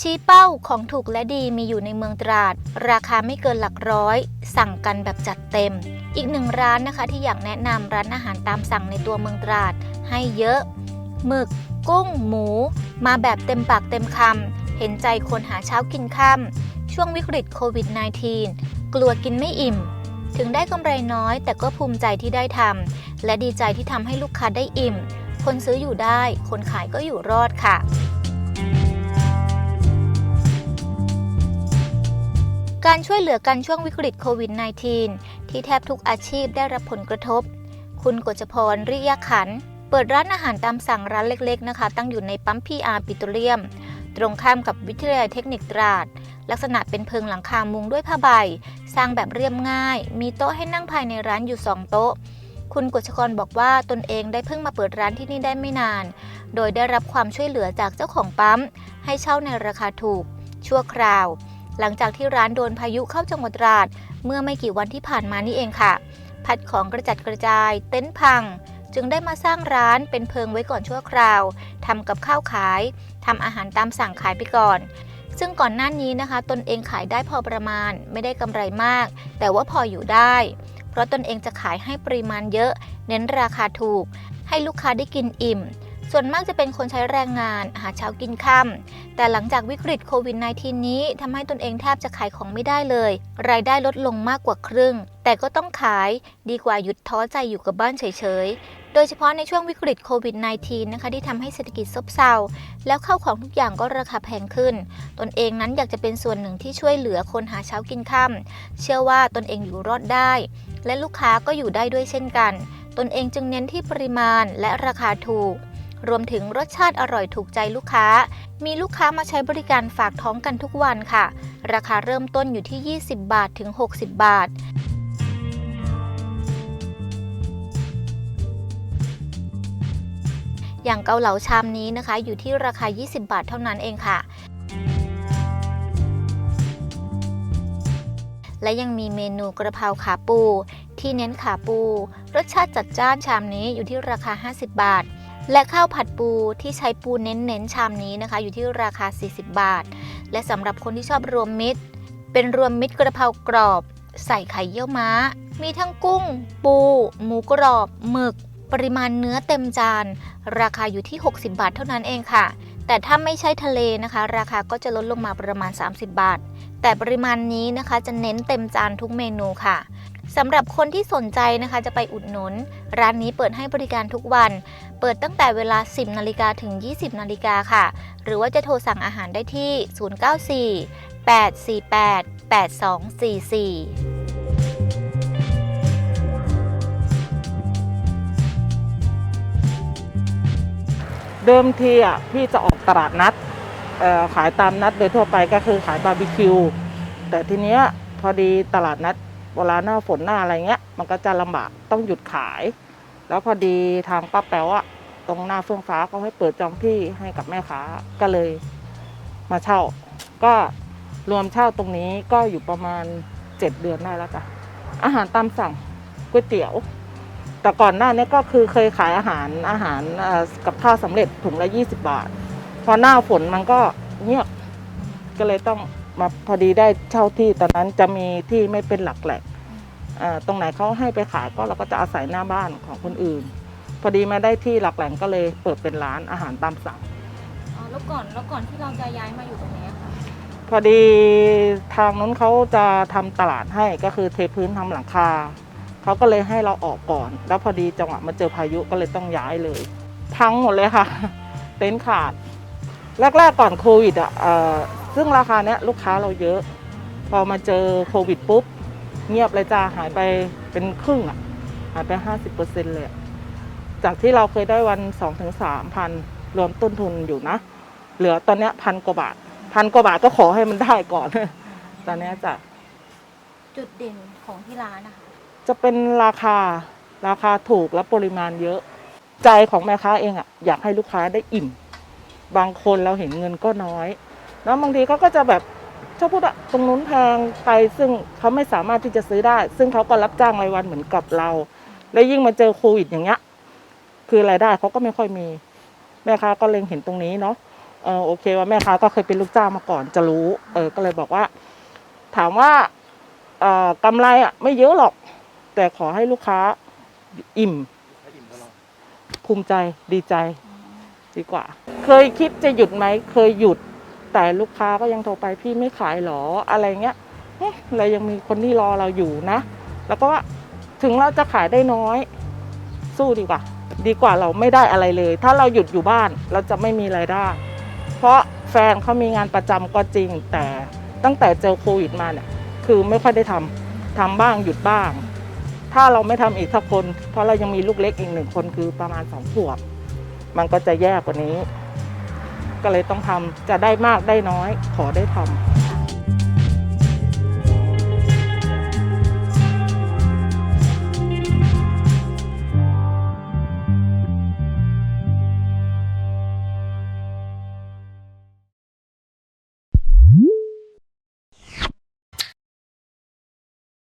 ชี้เป้าของถูกและดีมีอยู่ในเมืองตราด ราคาไม่เกินหลักร้อย สั่งกันแบบจัดเต็ม อีกหนึ่งร้านนะคะที่อยากแนะนำร้านอาหารตามสั่งในตัวเมืองตราด ให้เยอะหมึก กุ้ง หมู มาแบบเต็มปากเต็มคำเห็นใจคนหาเช้ากินค่ำช่วงวิกฤตโควิด -19 กลัวกินไม่อิ่ม ถึงได้กำไรน้อยแต่ก็ภูมิใจที่ได้ทำและดีใจที่ทำให้ลูกค้าได้อิ่ม คนซื้ออยู่ได้ คนขายก็อยู่รอดค่ะ การช่วยเหลือกันช่วงวิกฤตโควิด -19 ที่แทบทุกอาชีพได้รับผลกระทบ คุณกฤษพรริยขัน เปิดร้านอาหารตามสั่งร้านเล็กๆนะคะ ตั้งอยู่ในปั๊มพีอาร์ปิโตรเลียม ตรงข้ามกับวิทยาลัยเทคนิคตราด ลักษณะเป็นเพิงหลังคามุงด้วยผ้าใบ สร้างแบบเรียบง่าย มีโต๊ะให้นั่งภายในร้านอยู่ 2 โต๊ะ คุณกฤษกรบอกว่าตนเองได้เพิ่งมาเปิดร้านที่นี่ได้ไม่นาน โดยได้รับความช่วยเหลือจากเจ้าของปั๊ม ให้เช่าในราคาถูก ชั่วคราว หลังจากที่ร้านโดนพายุเข้าจังหวัดตราด เมื่อไม่กี่วันที่ผ่านมานี่เองค่ะ พัดของกระจัดกระจาย เต็นท์พัง จึงได้มาสร้างร้านเป็นเพิงไว้ก่อนชั่วคราวทำกับข้าวขายทำอาหารตามสั่งขายไปก่อน ซึ่งก่อนหน้านี้นะคะ ตนเองขายได้พอประมาณ ไม่ได้กำไรมาก แต่ว่าพออยู่ได้ เพราะตนเองจะขายให้ปริมาณเยอะ เน้นราคาถูก ให้ลูกค้าได้กินอิ่ม ส่วนมากจะเป็นคนใช้แรงงานหาเช้ากินค่ำแต่หลังจากวิกฤตโควิด -19 นี้ทำให้ตนเองแทบจะขายของไม่ได้เลย รายได้ลดลงมากกว่าครึ่ง แต่ก็ต้องขายดีกว่าหยุดท้อใจอยู่กับบ้านเฉยๆ โดยเฉพาะในช่วงวิกฤตโควิด -19 นะคะที่ทำให้เศรษฐกิจซบเซา แล้วเข้าของทุกอย่างก็ราคาแพงขึ้น ตนเองนั้นอยากจะเป็นส่วนหนึ่งที่ช่วยเหลือคนหาเช้ากินค่ำเชื่อว่าตนเองอยู่รอดได้ และลูกค้าก็อยู่ได้ด้วยเช่นกัน ตนเองจึงเน้นที่ปริมาณและราคาถูก รวมถึงรสชาติอร่อยถูกใจลูกค้า มีลูกค้ามาใช้บริการฝากท้องกันทุกวันค่ะ ราคาเริ่มต้นอยู่ที่ 20 บาทถึง 60 บาทอย่างเกาเหลาชามนี้นะคะ อยู่ที่ราคา 20 บาทเท่านั้นเองค่ะ และยังมีเมนูกระเพราขาปู ที่เน้นขาปู รสชาติจัดจ้านชามนี้อยู่ที่ราคา 50 บาท และข้าวผัดปูที่ใช้ปูเน้นๆชามนี้นะคะ อยู่ที่ราคา 40 บาท และสำหรับคนที่ชอบรวมมิตร เป็นรวมมิตรกระเพรากรอบ ใส่ไข่เยี่ยวม้า มีทั้งกุ้ง ปู หมูกรอบ หมึก ปริมาณเนื้อเต็มจาน ราคาอยู่ที่ 60 บาทเท่านั้นเองค่ะ แต่ถ้าไม่ใช่ทะเลนะคะ ราคาก็จะลดลงมาประมาณ 30 บาท แต่ปริมาณนี้นะคะจะเน้นเต็มจานทุกเมนูค่ะ สำหรับคนที่สนใจนะคะจะไปอุดหนุน ร้านนี้เปิดให้บริการทุกวัน เปิดตั้งแต่เวลา 10นาฬิกาถึง 20นาฬิกาค่ะ หรือว่าจะโทรสั่งอาหารได้ที่ 094 848 8244เดิมทีอะพี่จะออกตลาดนัดเอ่อขายตามนัดโดยทั่วไปก็คือขายบาร์บีคิวแต่ทีเนี้ยพอดีตลาดนัด เวลาหน้าฝนหน้าอะไรเงี้ย มันก็จะลำบากต้องหยุดขาย แล้วพอดีทางป้าแป๋วอะตรงหน้าเฟื่องฟ้าเขาให้เปิดจองที่ให้กับแม่ค้าก็เลยมาเช่า ก็รวมเช่าตรงนี้ก็อยู่ประมาณเจ็ดเดือนได้แล้วจ้ะอาหารตามสั่งก๋วยเตี๋ยว แต่ก่อนหน้านี้ก็คือเคยขายอาหารอาหารกับข้าวสำเร็จถุงละ20บาท พอหน้าฝนมันก็เงียบก็เลยต้อง มาพอดีได้เช่าที่ตอนนั้นจะมีที่ไม่เป็นหลักแหล่งเอ่อตรงไหนเขาให้ไปขายก็เราก็จะอาศัยหน้าบ้านของคนอื่น พอดีมาได้ที่หลักแหล่งก็เลยเปิดเป็นร้านอาหารตามสั่งอ๋อแล้วก่อนแล้วก่อนที่เราจะย้ายมาอยู่ตรงนี้ค่ะพอดีทางนู้นเขาจะทำตลาดให้ก็คือเทพื้นทำหลังคาเขาก็เลยให้เราออกก่อน แล้วพอดีจังหวะมาเจอพายุก็เลยต้องย้ายเลย พังหมดเลยค่ะ เต็นท์ขาด แรกๆก่อนโควิดอะเอ่อ ซึ่งราคาเนี้ยลูกค้าเราเยอะ พอมาเจอโควิดปุ๊บ เงียบเลยจ้าหายไปเป็นครึ่งอะ หายไปห้าสิบเปอร์เซ็นเลยอะจากที่เราเคยได้วันสองถึงสามพันรวมต้นทุนอยู่นะ เหลือตอนเนี้ยพันกว่าบาทพันกว่าบาทก็ขอให้มันได้ก่อน ตอนเนี้ยจะจุดเด่นของที่ร้านนะคะ จะเป็นราคาราคาถูกและปริมาณเยอะ ใจของแม่ค้าเองอะอยากให้ลูกค้าได้อิ่ม บางคนเราเห็นเงินก็น้อย แล้วบางทีเขาก็จะแบบชอบพูดตรงนู้นแพงไปซึ่งเขาไม่สามารถที่จะซื้อได้ ซึ่งเขาก็รับจ้างรายวันเหมือนกับเรา และยิ่งมาเจอโควิดอย่างเงี้ย คือรายได้เขาก็ไม่ค่อยมี แม่ค้าก็เล็งเห็นตรงนี้เนาะเออโอเคว่าแม่ค้าก็เคยเป็นลูกจ้างมาก่อนจะรู้ เออก็เลยบอกว่า ถามว่าเอ่อกำไรอะไม่เยอะหรอก แต่ขอให้ลูกค้าอิ่ม ภูมิใจดีใจ ดีกว่า เคยคิดจะหยุดไหม เคยหยุด แต่ลูกค้าก็ยังโทรไปพี่ไม่ขายหรออะไรเงี้ยเอ๊ะเรายังมีคนที่รอเราอยู่นะ แล้วก็ว่าถึงเราจะขายได้น้อย สู้ดีกว่า ดีกว่าเราไม่ได้อะไรเลย ถ้าเราหยุดอยู่บ้านเราจะไม่มีไรายได้ เพราะแฟนเขามีงานประจำก็จริง แต่ตั้งแต่เจอโควิดมาเนี่ยคือไม่ค่อยได้ทำทำบ้างหยุดบ้าง ถ้าเราไม่ทำอีกสักคน เพราะเรายังมีลูกเล็กอีกหนึ่งคนคือประมาณสองขวบ มันก็จะแย่กว่านี้ ก็เลยต้องทำจะได้มากได้น้อยขอได้ทำ